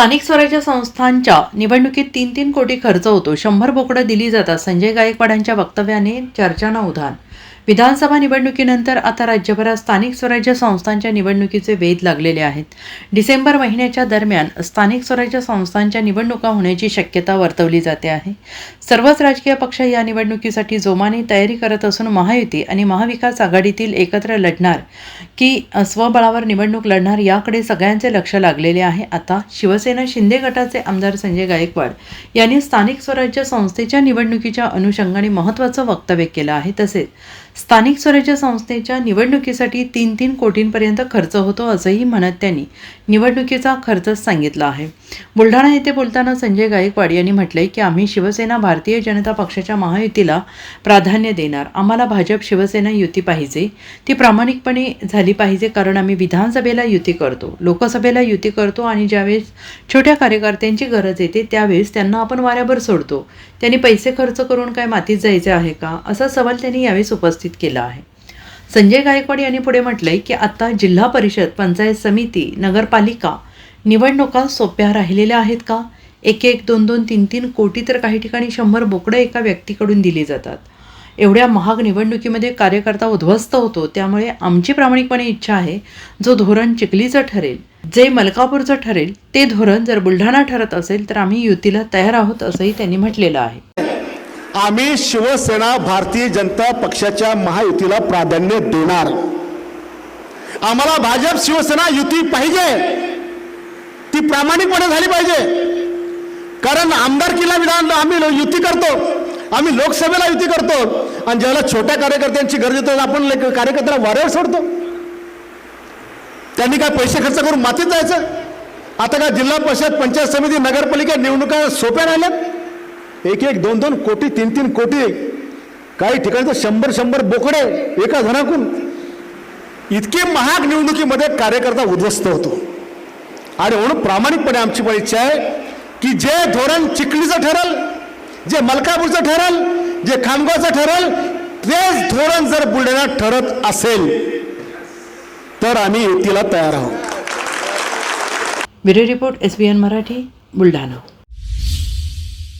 स्थानिक स्वराज्य संस्थांच्या निवडणुकीत तीन तीन कोटी खर्च होतो. शंभर बोकडं दिली जातात. संजय गायकवाडांच्या वक्तव्याने चर्चांना उधाण. विधानसभा निवडणुकीनंतर आता राज्यभरात स्थानिक स्वराज्य संस्थांच्या निवडणुकीचे वेध लागलेले आहेत. डिसेंबर महिन्याच्या दरम्यान स्थानिक स्वराज्य संस्थांच्या निवडणुका होण्याची शक्यता वर्तवली जाते आहे. सर्वच राजकीय पक्ष या निवडणुकीसाठी जोमाने तयारी करत असून महायुती आणि महाविकास आघाडीतील एकत्र लढणार की स्वबळावर निवडणूक लढणार याकडे सगळ्यांचे लक्ष लागलेले आहे. आता शिवसेना शिंदे गटाचे आमदार संजय गायकवाड यांनी स्थानिक स्वराज्य संस्थेच्या निवडणुकीच्या अनुषंगाने महत्त्वाचं वक्तव्य केलं आहे. तसेच स्थानिक स्वराज्य संस्थेच्या निवडणुकीसाठी तीन तीन कोटींपर्यंत खर्च होतो असंही म्हणत त्यांनी निवडणुकीचा खर्चच सांगितला आहे. बुलढाणा येथे बोलताना संजय गायकवाड यांनी म्हटलंय की आम्ही शिवसेना भारतीय जनता पक्षाच्या महायुतीला प्राधान्य देणार. आम्हाला भाजप शिवसेना युती पाहिजे. ती प्रामाणिकपणे झाली पाहिजे कारण आम्ही विधानसभेला युती करतो लोकसभेला युती करतो आणि ज्यावेळेस छोट्या कार्यकर्त्यांची गरज येते त्यावेळेस त्यांना आपण वाऱ्यावर सोडतो. त्यांनी पैसे खर्च करून काय मातीत जायचे आहे का? असा सवाल त्यांनी यावेळेस उपस्थित केला आहे. संजय गायकवाड यांनी पुढे म्हटलंय की आता जिल्हा परिषद पंचायत समिती नगरपालिका निवडणुका सोप्या राहिलेल्या आहेत का? एक एक दोन दोन तीन तीन कोटी तर काही ठिकाणी शंभर बोकडं एका व्यक्तीकडून दिली जातात. एवढ्या महाग निवडणुकीमध्ये कार्यकर्ता उद्ध्वस्त होतो त्यामुळे आमची प्रामाणिकपणे इच्छा आहे जो धोरण चिखलीचं ठरेल जे मलकापूरचं ठरेल ते धोरण जर बुलढाणा ठरत असेल तर आम्ही युतीला तयार आहोत असंही त्यांनी म्हटलेलं आहे. आम्ही शिवसेना भारतीय जनता पक्षाच्या महायुतीला प्राधान्य देणार. आम्हाला भाजप शिवसेना युती पाहिजे. ती प्रामाणिकपणे झाली पाहिजे. कारण आमदारकीला विधान आम्ही युती करतो. आम्ही लोकसभेला युती करतो. आणि ज्याला छोट्या कार्यकर्त्यांची गरज येते आपण कार्यकर्त्याला वाऱ्यावर सोडतो. त्यांनी काय पैसे खर्च करून मातीत जायचं? आता काय जिल्हा परिषद पंचायत समिती नगरपालिका निवडणुका सोप्या राहिल्यात? एक एक दोन दोन कोटी तीन तीन कोटी काही ठिकाणी तर शंभर शंभर बोकडे एका जणाकून इतके महाग निवडणुकीमध्ये कार्यकर्ता उद्ध्वस्त होतो. आणि म्हणून प्रामाणिकपणे आमची पण इच्छा आहे की जे धोरण चिखलीचं ठरल जे मलकापूरचं ठरल जे खामगावचं ठरल तेच धोरण जर बुलढाण्यात ठरत असेल तर आम्ही युतीला तयार आहोत. Bureau report S B N Marathi Buldhana.